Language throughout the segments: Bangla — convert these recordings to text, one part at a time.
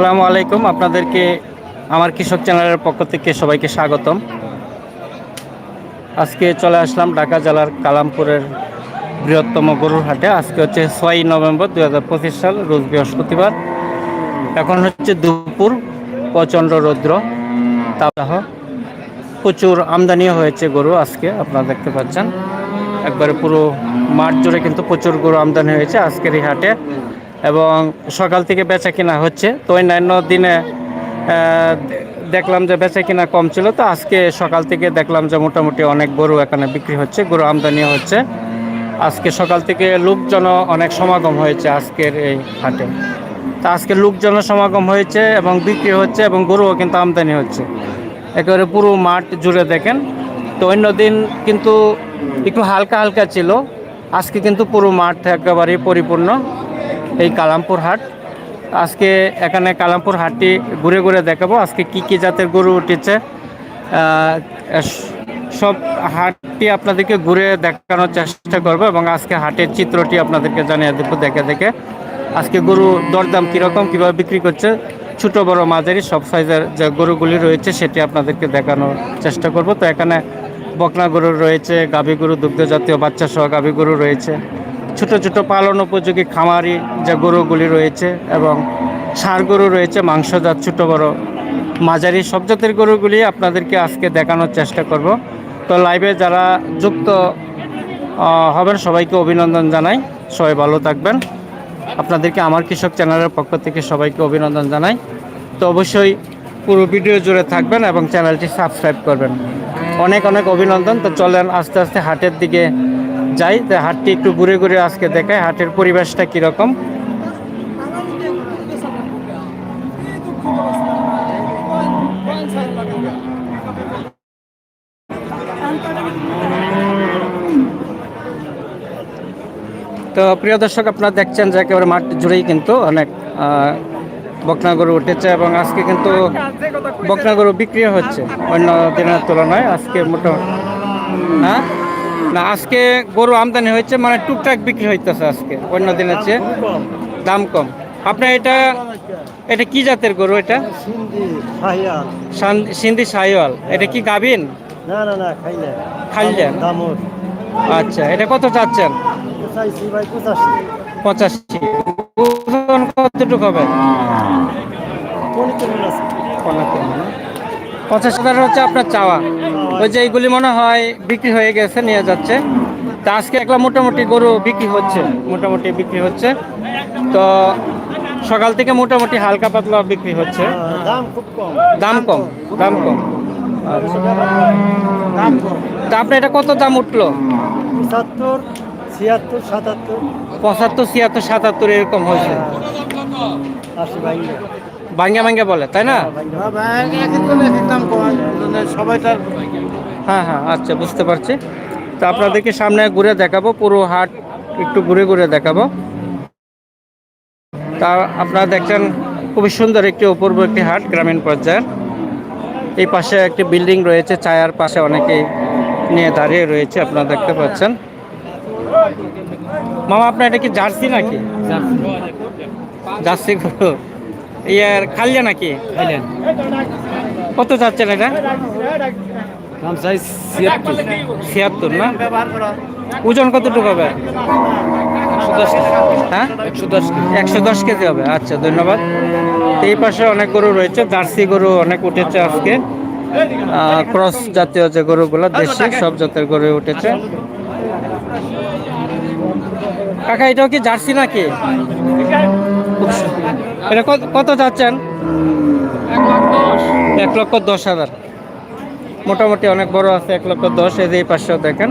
আসসালামু আলাইকুম। আপনাদেরকে আমার কৃষক চ্যানেলের পক্ষ থেকে সবাইকে স্বাগতম। আজকে চলে আসলাম ঢাকা জেলার কালামপুরের বৃহত্তম গরুর হাটে। আজকে হচ্ছে ছয়ই নভেম্বর দু হাজার পঁচিশ সাল, রোজ বৃহস্পতিবার। এখন হচ্ছে দুপুর, প্রচণ্ড রৌদ্র। তাপদাহ, প্রচুর আমদানিও হয়েছে গরু আজকে, আপনারা দেখতে পাচ্ছেন। একবারে পুরো মাঠ জুড়ে কিন্তু প্রচুর গরু আমদানি হয়েছে আজকের এই হাটে। এবং সকাল থেকে বেচা কিনা হচ্ছে। তো অন্যান্য দিনে দেখলাম যে বেচা কিনা কম ছিল। তো আজকে সকাল থেকে দেখলাম যে মোটামুটি অনেক গরু এখানে বিক্রি হচ্ছে, গরু আমদানি হচ্ছে। আজকে সকাল থেকে লোকজন অনেক সমাগম হয়েছে আজকের এই হাটে। তা আজকে লোকজন সমাগম হয়েছে এবং বিক্রি হচ্ছে এবং গরুও কিন্তু আমদানি হচ্ছে। একেবারে পুরো মাঠ জুড়ে দেখেন। তো অন্য দিন কিন্তু একটু হালকা হালকা ছিল। আজকে কিন্তু পুরো মাঠ একেবারেই পরিপূর্ণ। এই কালামপুর হাট। আজকে এখানে কালামপুর হাটটি ঘুরে ঘুরে দেখাবো। আজকে কি কি জাতের গরু উঠেছে। সব হাটটি আপনাদেরকে ঘুরে দেখানোর চেষ্টা করব এবং আজকে হাটের চিত্রটি আপনাদেরকে জানিয়ে দেবো দেখে দেখে। আজকে গরু দরদাম কীরকম, কীভাবে বিক্রি করছে, ছোট, বড়, মাঝারি, সব সাইজের যে গরুগুলি রয়েছে সেটি আপনাদেরকে দেখানোর চেষ্টা করব। তো এখানে বকনা গরু রয়েছে, গাভী গরু দুগ্ধ জাতীয় বাচ্চা সহ গাভী গরু রয়েছে। ছোট ছোট পালন উপযোগী খামারি যে গরুগুলি রয়েছে এবং সার গরু রয়েছে, মাংসজাত ছোট বড় মাঝারি সব জাতের গরুগুলি আপনাদেরকে আজকে দেখানোর চেষ্টা করব। তো লাইভে যারা যুক্ত হবেন সবাইকে অভিনন্দন জানাই। সবাই ভালো থাকবেন। আপনাদেরকে আমার কৃষক চ্যানেলের পক্ষ থেকে সবাইকে অভিনন্দন জানাই। তো অবশ্যই পুরো ভিডিও জুড়ে থাকবেন এবং চ্যানেলটি সাবস্ক্রাইব করবেন। অনেক অনেক অভিনন্দন। তো চলেন আস্তে আস্তে হাটের দিকে যাই হাটটি একটু ঘুরে ঘুরে আজকে দেখায় হাটের পরিবেশটা কীরকম? তো প্রিয় দর্শক, আপনারা দেখছেন যে একেবারে মাঠ জুড়েই কিন্তু অনেক বকনা গরু উঠেছে এবং আজকে কিন্তু বকনা গরু বিক্রি হচ্ছে অন্য দিনের তুলনায়। আজকে মোটামুটি হ্যাঁ? না আজকে গরু আমদানি হয়েছে মানে টুকটাক বিক্রি হইতেছে আজকে অন্য দিনের চেয়ে। দাম কম। আপনার এটা এটা কি জাতের গরু এটা? সিন্ধি সাইওয়াল এটা কি গাভিন? না না না খাই খাইলেন আচ্ছা এটা কত চাচ্ছেন? পঁচাশি। কতটুকু হবে? আছে। পঞ্চাশ হাজার হচ্ছে আপনার চাওয়া। ওই যে এইগুলি মনে হয় বিক্রি হয়ে গেছে, নিয়ে যাচ্ছে। তা আজকে একটা মোটামুটি গরু বিক্রি হচ্ছে, মোটামুটি বিক্রি হচ্ছে। তো সকাল থেকে মোটামুটি হালকা পাতলা বিক্রি হচ্ছে। দাম কম দাম কম। তা আপনার এটা কত দাম উঠল? পঁচাত্তর, ছিয়াত্তর, সাতাত্তর। পঁচাত্তর, ছিয়াত্তর, সাতাত্তর এরকম হয়েছে। আশি ভাই ভাঙ্গা ভাঙ্গা বলে তাই না? দাম সবাই তার হ্যাঁ হ্যাঁ আচ্ছা বুঝতে পারছি। তো আপনাদেরকে সামনে ঘুরে দেখাবো পুরো হাট একটু ঘুরে ঘুরে দেখাবো। তা আপনারা দেখছেন খুবই সুন্দর একটি অপূর্ব একটি হাট গ্রামীণ পর্যায়ের। এই পাশে একটি বিল্ডিং রয়েছে ছায়ার পাশে অনেকেই নিয়ে দাঁড়িয়ে রয়েছে আপনারা দেখতে পাচ্ছেন। মামা আপনার এটা কি জার্সি নাকি? জার্সি গরু। ইয়ার খালিয়া নাকি? খাইলেন কত যাচ্ছেন এটা? দাম চাই ছিয়াত্তর। ছিয়াত্তর না? ওজন কতটুকু হবে? হ্যাঁ? একশো দশ কেজি। হবে। আচ্ছা ধন্যবাদ। এই পাশে অনেক গরু রয়েছে। জার্সি গরু অনেক উঠেছে আজকে। ক্রস জাতীয় যে গরুগুলো দেশি সব জাতের গরু উঠেছে। কাকা এটাও কি জার্সি নাকি? এটা কত যাচ্ছেন? এক লক্ষ দশ হাজার। মোটামুটি অনেক বড় আছে, এক লক্ষ দশ, এই যে এই পাশেও দেখেন।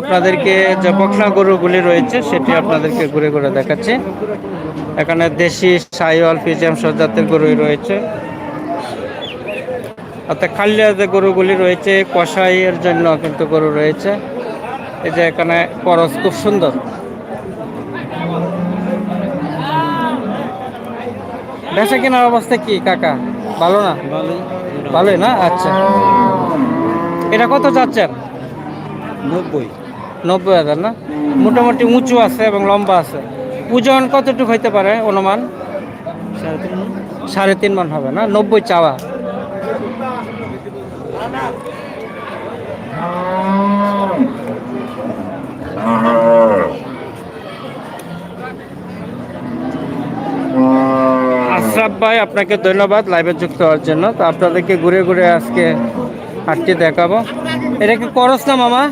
আপনাদেরকে যে বকনা গরুগুলি রয়েছে, সেটি আপনাদেরকে ঘুরে ঘুরে দেখাচ্ছি। এখানে দেশি সাইওয়াল পিজিএম সব জাতের গরুই রয়েছে। অর্থাৎ খালিয়া যে গরুগুলি রয়েছে কষাইয়ের জন্য কিন্তু গরু রয়েছে। এই যে এখানে করস খুব সুন্দর। বেচা কেনার অবস্থা কি কাকা? ভালো না? ভালোই। না? আচ্ছা। এটা কত যাচ্ছেন? নব্বই। নব্বই হাজার না? মোটামুটি উঁচু আছে এবং লম্বা আছে। ওজন কতটুকু হইতে পারে অনুমান? সাড়ে তিন সাড়ে তিন মান হবে না? নব্বই চাওয়া। আশরাফ ভাই আপনাকে ধন্যবাদ লাইভে যুক্ত হওয়ার জন্য। তো আপনাদেরকে ঘুরে ঘুরে আজকে হাটটি দেখাবো। এটা কি করস না মামা?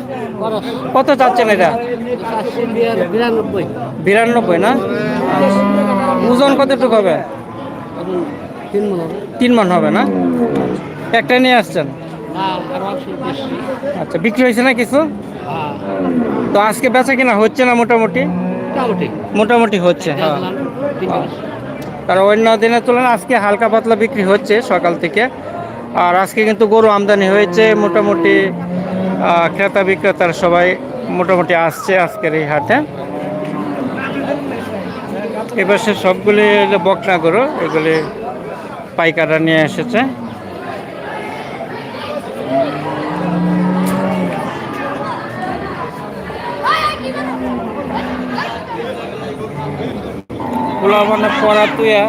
কত চাচ্ছেন এটা? বিরানব্বই না? ওজন কতটুকু হবে? তিন মনে হবে। না? একটা নিয়ে আসছেন? আচ্ছা বিক্রি হয়েছে না কিছু? তো আজকে বেচা কিনা হচ্ছে না মোটামুটি? মোটামুটি। মোটামুটি হচ্ছে হ্যাঁ। কারণ অন্য দিনের তুলনায় আজকে হালকা পাতলা বিক্রি হচ্ছে সকাল থেকে। আর আজকে কিন্তু গরু আমদানি হয়েছে, মোটামুটি ক্রেতা বিক্রেতার সবাই মোটামুটি আসছে আজকের এই হাটে। এবার সে সবগুলি বকনা গরু, এগুলি পাইকাররা নিয়ে এসেছে। পোলা মানে পড়া তুই তো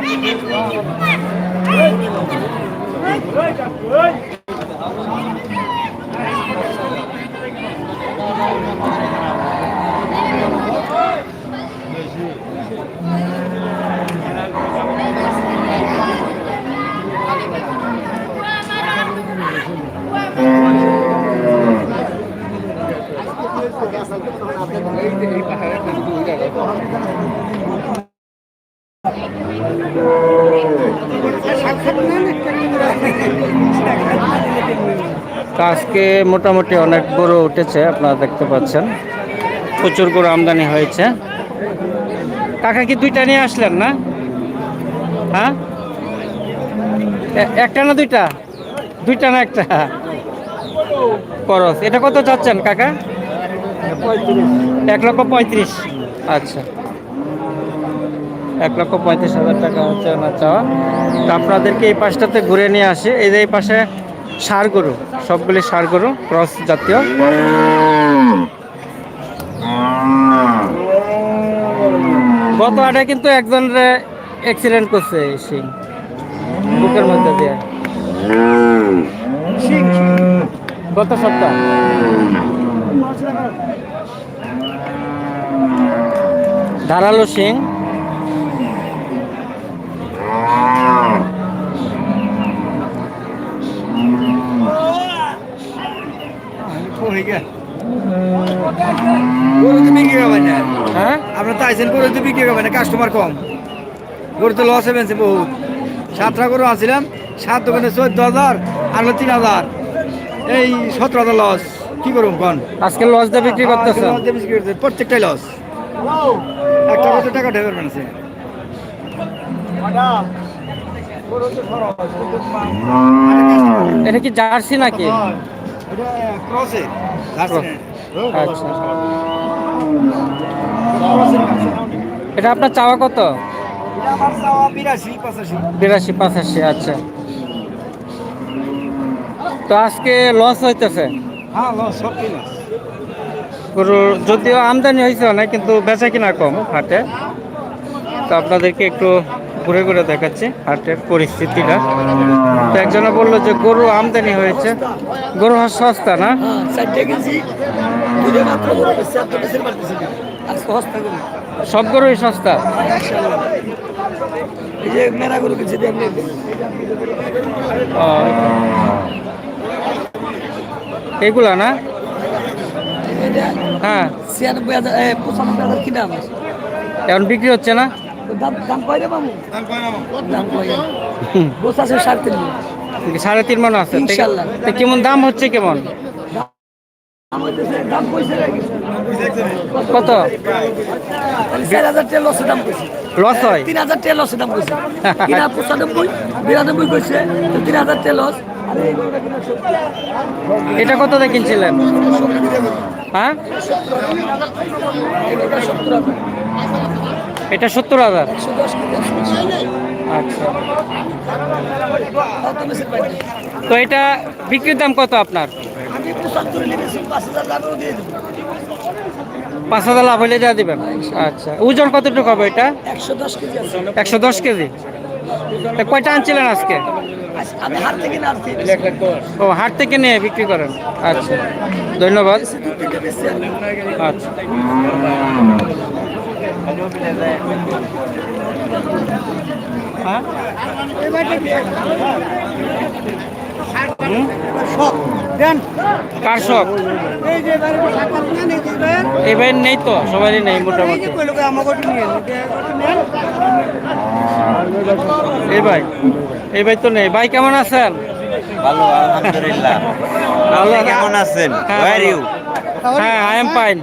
আজকে মোটামুটি অনেক বড় উঠেছে, আপনারা দেখতে পাচ্ছেন। প্রচুর গরু আমদানি হয়েছে। কাকা কি দুইটা নিয়ে আসলেন না? হ্যাঁ? একটা না দুইটা? দুইটা না একটা? করস এটা কত চাচ্ছেন, কাকা? এক লক্ষ পঁয়ত্রিশ। আচ্ছা। এক লক্ষ পঁয়ত্রিশ হাজার টাকা হচ্ছে ওনার চাওয়া। তো আপনাদেরকে এই পাশটাতে ঘুরে নিয়ে আসি। এই যে এই পাশে সার গরু, সবগুলি সার গরু, ক্রস জাতীয়। গত আটে কিন্তু একজনের অ্যাক্সিডেন্ট করছে সিং বুকের মধ্যে দিয়ে। গত সপ্তাহ। ধারালো সিং গরু তো বিক্রি হবে না হ্যাঁ আপনার তো আইসেন গরু তো বিক্রি কাস্টমার কম গরু তো লস হয়েছে বহুত সাতটা গরু আনছিলাম সাত দোকানে চোদ্দ হাজার আর তিন হাজার এই সতেরো হাজার লস কি করুন কন আজকে লস দিয়ে বিক্রি করতেছেন। লস দিয়ে করতে প্রত্যেকটাই লস একটা কত টাকা ঢেবে পারছে এটা কি জার্সি নাকি? আচ্ছা। এটা আপনার চাওয়া কত? বিরাশি, পঁচাশি আচ্ছা। তো আজকে লস হইতেছে? যদিও আমদানি হয়েছে অনেক, কিন্তু বেচা কিনা কম হাটে। তো আপনাদেরকে একটু ঘুরে ঘুরে দেখাচ্ছি হাটের পরিস্থিতিটা। তো একজনে বলল যে গরু আমদানি হয়েছে। গরু হাট সস্তা না? সব গরুই সস্তা? এগুলা না? হ্যাঁ। এখন বিক্রি হচ্ছে না? দাম দাম কয় রে বাবু দাম কয় গোছ আছে সাড়ে তিন সাড়ে তিন মন আছে। ইনশাল্লাহ। কেমন দাম হচ্ছে কেমন? কত? লস হয়? তিন হাজার লসের দাম কইছে। কিনা পঁচানব্বই বিরানব্বই কইছে তো তিন হাজার লস সত্তর। এটা কত দিয়ে কিনছিলেন? হ্যাঁ? এটা সত্তর হাজার। আচ্ছা। তো এটা বিক্রির দাম কত আপনার? পাঁচ হাজার লাভ হলে যা দিবেন। আচ্ছা। ওজন কতটুকু হবে এটা? একশো দশ কেজি। কয়টা আনছিলেন আজকে? ও, হাট থেকে নিয়ে বিক্রি করেন। আচ্ছা। ধন্যবাদ। আচ্ছা? কার শখ? এবার নেই তো সবারই নেই মোটামুটি। এই ভাই এই ভাই তো নেই। ভাই কেমন আছেন? ভালো আলহামদুলিল্লাহ। ভালো কেমন আছেন? হ্যাঁ, আই এম ফাইন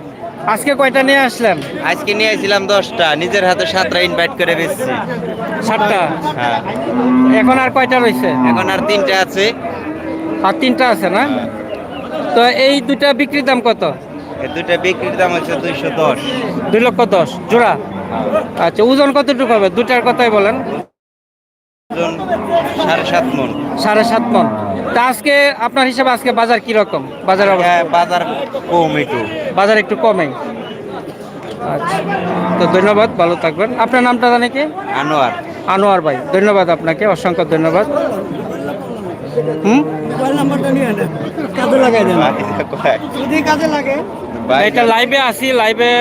আজকে কয়টা নিয়ে আসলেন? আজকে নিয়ে আসছিলাম দশটা নিজের হাতে সাতটা ইনভাইট করে বেচছি। সাতটা? হ্যাঁ। এখন আর কয়টা রয়েছে? এখন আর তিনটা আছে। আর তিনটা আছে না? তো এই দুটা বিক্রির দাম কত? এই দুটা বিক্রির দাম হচ্ছে দুইশো দশ। দুই লক্ষ দশ। জোড়া? আচ্ছা ওজন কতটুকু হবে? দুটার কথাই বলেন। সাড়ে সাত মন। সাড়ে সাত মন। তা আজকে আপনার হিসাবে আজকে বাজার কি রকম? বাজার অবস্থা? হ্যাঁ, বাজার কম একটু। বাজার একটু কমে। আচ্ছা। তো ধন্যবাদ ভালো থাকবেন। আপনার নামটা জানে কি? আনোয়ার। আনোয়ার ভাই ধন্যবাদ আপনাকে অসংখ্য ধন্যবাদ। হুম? মোবাইল নাম্বারটা নিয়ে কাজে লাগাই কাজে লাগে এটা লাইভে আসি লাইভে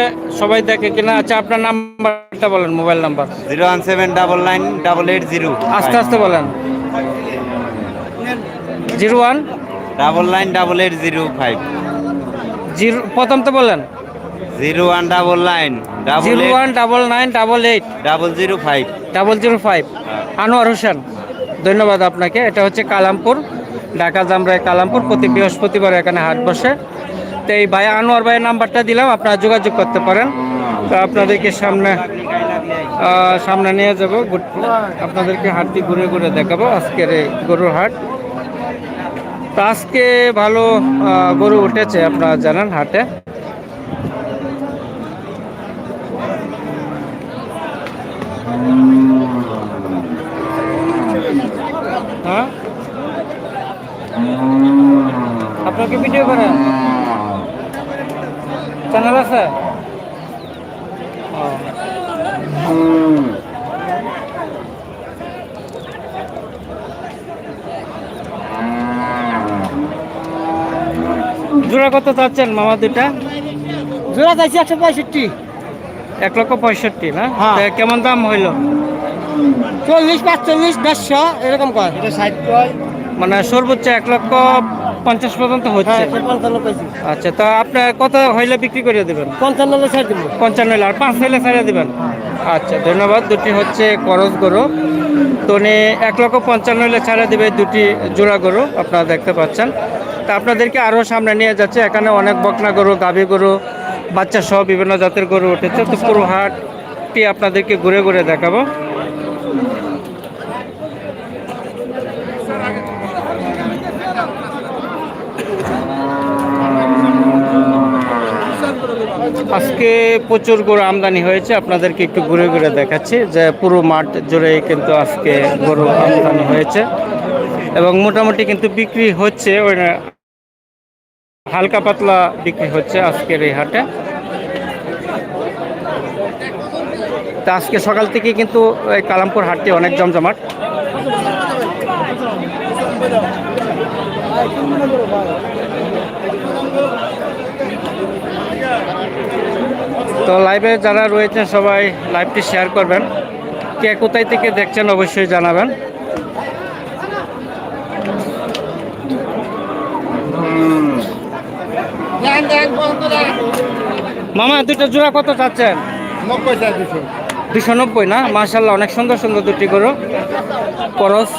সবাই দেখে কিনা আচ্ছা আপনার নাম্বারটা বলেন mobile number zero one seven double nine double eight zero. আস্তে আস্তে বলেন। Zero one? Double nine double eight zero five. Zero প্রথম তো বলেন। Zero one double nine zero one double nine double eight. Double zero five. Double zero five Anwar Hossain ধন্যবাদ আপনাকে। এটা হচ্ছে কালামপুর ঢাকা জামরায় কালামপুর প্রতি বৃহস্পতিবার এখানে হাট বসে। তো এই ভাই আনোয়ার ভাইয়ের নাম্বারটা দিলাম, আপনারা যোগাযোগ করতে পারেন। তো আপনাদেরকে সামনে সামনে নিয়ে যাব আপনাদেরকে হাটটি ঘুরে ঘুরে দেখাবো, আজকের এই গরুর হাট। তো আজকে ভালো গরু উঠেছে, আপনারা জানেন হাটে। হ্যাঁ? আপনাকে ভিডিও করেন? চ্যানেল আছে? জোড়া কত চাচ্ছেন মামা দুটা জোড়া চাইছি একশো পঁয়ষট্টি। এক লক্ষ পঁয়ষট্টি না? হ্যাঁ। কেমন দাম হইল? চল্লিশ পাঁচচল্লিশ দেড়শো এরকম কয়। মানে সর্বোচ্চ এক লক্ষ পঞ্চাশ পর্যন্ত হচ্ছে। আচ্ছা তা আপনার কত হইলে বিক্রি করে দেবেন? পঞ্চান্ন ছেড়ে দেবো। পঞ্চান্ন আর পাঁচ হইলে ছেড়ে দেবেন? আচ্ছা ধন্যবাদ। দুটি হচ্ছে করজ গরু। তো উনি এক লক্ষ পঞ্চান্ন হইলে ছেড়ে দেবে দুটি জোড়া গরু আপনারা দেখতে পাচ্ছেন। তা আপনাদেরকে আরও সামনে নিয়ে যাচ্ছে এখানে অনেক বকনা গরু গাভী গরু বাচ্চা সহ বিভিন্ন জাতের গরু উঠেছে। তো পুরো হাটটি আপনাদেরকে ঘুরে ঘুরে দেখাবো। আজকে প্রচুর গরু আমদানি হয়েছে, আপনাদেরকে একটু ঘুরে ঘুরে দেখাচ্ছি যে পুরো মাঠ জুড়ে কিন্তু আজকে গরু আমদানি হয়েছে এবং মোটামুটি কিন্তু বিক্রি হচ্ছে ওই হালকা পাতলা বিক্রি হচ্ছে আজকের এই হাটে। তা আজকে সকাল থেকে কিন্তু কালামপুর হাটটি অনেক জমজমাট। তো লাইভে যারা রয়েছেন সবাই লাইভটি শেয়ার করবেন। কে কোথায় থেকে দেখছেন অবশ্যই জানাবেন। মামা দুটো জোড়া কত চাচ্ছেন? দুশো। নব্বই না? মার্শাল্লাহ অনেক সুন্দর সুন্দর দুটি গরু। করস।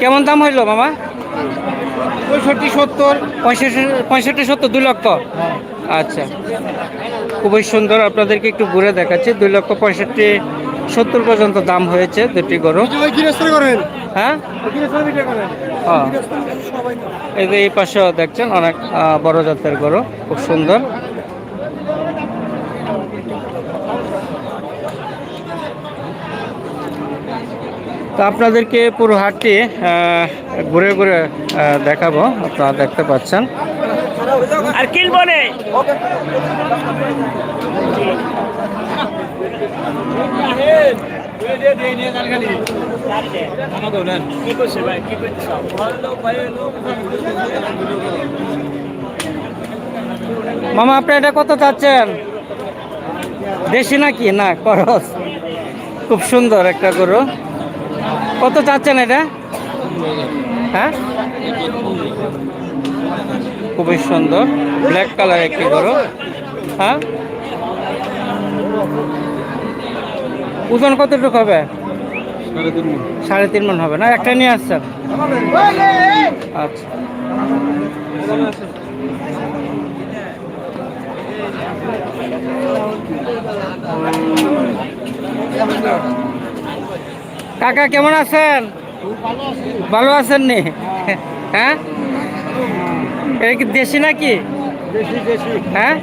কেমন দাম হইল মামা? পঁয়ষট্টি সত্তর। পঁয়ষট্টি পঁয়ষট্টি সত্তর দুই লক্ষ। আচ্ছা। খুবই সুন্দর আপনাদেরকে একটু ঘুরে দেখাচ্ছি। দুই লক্ষ পঁয়ষট্টি সত্তর পর্যন্ত দাম হয়েছে দুটি গরু। হ্যাঁ? হ্যাঁ। এই যে এই পাশেও দেখছেন অনেক বড় জাতের গরু খুব সুন্দর। তো আপনাদেরকে পুরো হাটটি ঘুরে ঘুরে দেখাবো আপনারা দেখতে পাচ্ছেন। আর কিনবো নে কি করছে ভাই? কি করছে? মামা, আপনি এটা কত চাচ্ছেন? দেশি নাকি? না করস খুব সুন্দর একটা গরু। কত চাচ্ছেন এটা? হ্যাঁ? খুবই সুন্দর। ব্ল্যাক কালার একটি গরু। হ্যাঁ? ওজন কতটুকু হবে? সাড়ে তিন মন হবে না? একটা নিয়ে আসছেন? আচ্ছা। কাকা, কেমন আছেন? ভালো আছেন নি? হ্যাঁ? এটা কি দেশি নাকি? হ্যাঁ?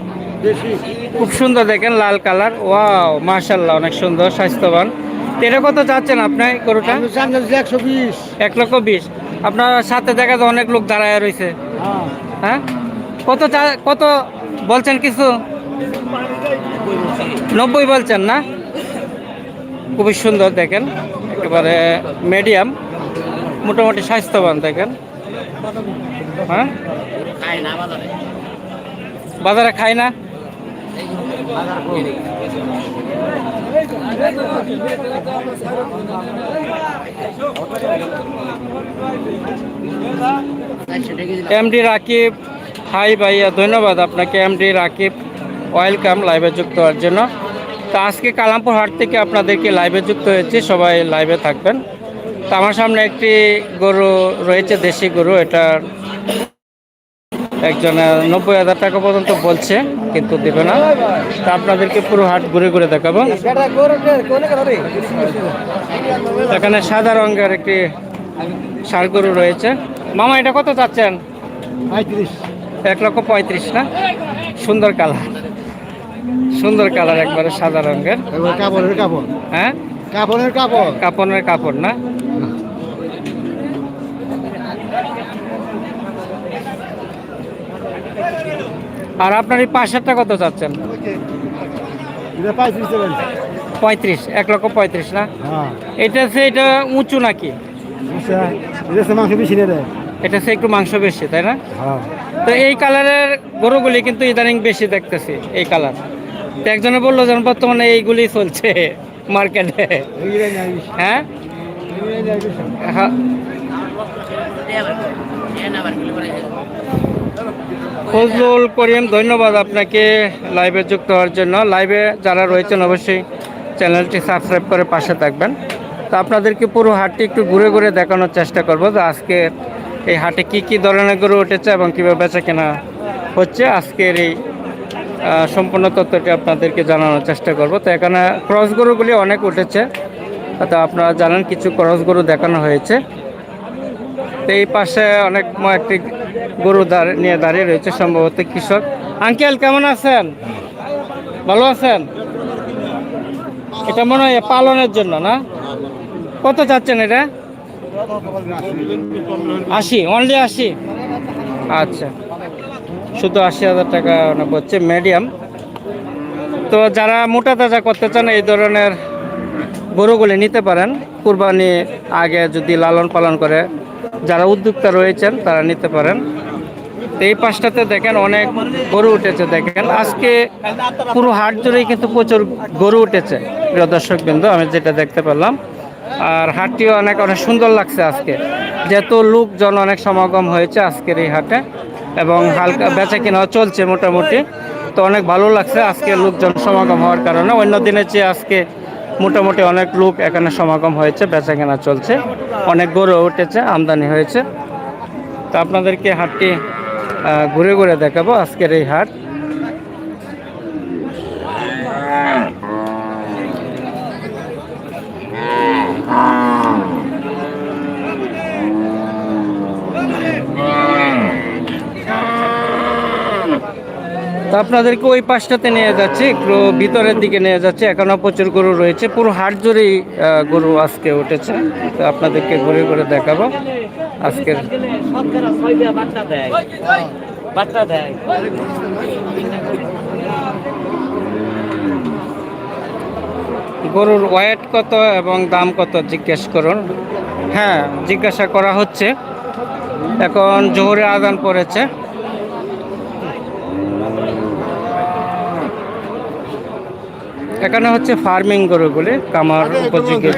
খুব সুন্দর দেখেন লাল কালার। ওয়াও মার্শাল্লাহ অনেক সুন্দর স্বাস্থ্যবান। তো এটা কত চাচ্ছেন আপনি গরুটা? একশো বিশ। এক লক্ষ বিশ। আপনার সাথে দেখা যায় অনেক লোক দাঁড়ায় রয়েছে। হ্যাঁ। কত চা- কত বলছেন কিছু? নব্বই বলছেন না? খুবই সুন্দর দেখেন একেবারে মিডিয়াম মোটামুটি স্বাস্থ্যবান দেখেন। হ্যাঁ? বাজারে খায় না? এমডি রাকিব। হাই ভাইয়া, ধন্যবাদ আপনাকে। এমডি রাকিব ওয়েলকাম লাইভে যুক্ত হওয়ার জন্য। তো আজকে কালামপুর হাট থেকে আপনাদেরকে লাইভে যুক্ত হয়েছে, সবাই লাইভে থাকবেন। তো আমার সামনে একটি গরু রয়েছে, দেশি গরু, এটা একজন নব্বই হাজার টাকা পর্যন্ত বলছে কিন্তু দেবে না। তা আপনাদেরকে পুরো হাট ঘুরে ঘুরে দেখাবো। এখানে সাদা রঙের একটি ষাড় গরু রয়েছে। মামা এটা কত চাচ্ছেন? পঁয়ত্রিশ। এক লক্ষ পঁয়ত্রিশ না? সুন্দর কালার। সুন্দর কালার একবারে সাদা রঙের। কাপড়ের কাপড়। হ্যাঁ? কাপড়ের কাপড়। কাপড়ের কাপড় না? আর আপনার এই পাঁচ পাশেরটা কত চাচ্ছেন? পঁয়ত্রিশ এক লক্ষ পঁয়ত্রিশ না? হ্যাঁ। এটা হচ্ছে এটা উঁচু নাকি? আচ্ছা এটা মাংস বেশি এটা সে একটু মাংস বেশি তাই না? হ্যাঁ। তো এই কালারের গরুগুলি কিন্তু ইদানিং বেশি দেখতেছি এই কালার। তো একজনে বলল যেন বর্তমানে এইগুলি চলছে মার্কেটে। হ্যাঁ? হ্যাঁ। ফজলুল করিম, ধন্যবাদ আপনাকে লাইভে যুক্ত হওয়ার জন্য। লাইভে যারা রয়েছেন, অবশ্যই চ্যানেলটি সাবস্ক্রাইব করে পাশে থাকবেন। তো আপনাদেরকে পুরো হাটটি একটু ঘুরে ঘুরে দেখানোর চেষ্টা করব যে আজকে এই হাটে কি কি ধরনের গরু উঠেছে এবং কীভাবে বেচা কেনা হচ্ছে। আজকের এই সম্পূর্ণ তথ্যটি আপনাদেরকে জানানোর চেষ্টা করব। তো এখানে ক্রস গরুগুলি অনেক উঠেছে। তো আপনারা জানেন কিছু ক্রস গরু দেখানো হয়েছে। এই পাশে অনেক একটি গরু নিয়ে দাঁড়িয়ে রয়েছে, সম্ভবত কৃষক। আঙ্কেল, কেমন আছেন? ভালো আছেন? এটা মনে হয় পালনের জন্য, না? কত চাচ্ছেন এটা? আশি অনলি আশি? আচ্ছা। শুধু আশি হাজার টাকা হচ্ছে মিডিয়াম তো যারা মোটা তাজা করতে চান, এই ধরনের গরুগুলি নিতে পারেন। কুরবানি আগে যদি লালন পালন করে যারা উদ্যোক্তা রয়েছেন, তারা নিতে পারেন। এই পাশটাতে দেখেন অনেক গরু উঠেছে দেখেন। আজকে পুরো হাট জুড়েই কিন্তু প্রচুর গরু উঠেছে। প্রিয় দর্শক বিন্দু আমি যেটা দেখতে পেলাম। আর হাটটিও অনেক অনেক সুন্দর লাগছে আজকে। যেহেতু লোকজন অনেক সমাগম হয়েছে আজকের এই হাটে এবং হালকা বেচা কেনাও চলছে মোটামুটি। তো অনেক ভালো লাগছে আজকে লোকজন সমাগম হওয়ার কারণে। অন্য দিনের চেয়ে আজকে মোটামুটি অনেক লোক এখানে সমাগম হয়েছে বেচা কেনা চলছে। অনেক গরু উঠেছে, আমদানি হয়েছে। তা আপনাদেরকে হাটটি ঘুরে ঘুরে দেখাবো আজকের এই হাট। আপনাদেরকে ওই পাশটাতে নিয়ে যাচ্ছি একটু ভিতরের দিকে নিয়ে যাচ্ছি। এখনও প্রচুর গরু রয়েছে পুরো হাট আহ, গরু আজকে উঠেছে। তো আপনাদেরকে ঘুরে ঘুরে দেখাবো দেয় গরুর ওয়েট কত এবং দাম কত জিজ্ঞেস করুন। হ্যাঁ জিজ্ঞাসা করা হচ্ছে। এখন জোহরে আদান পড়েছে। এখানে হচ্ছে ফার্মিং গরুগুলি কামার উপযোগী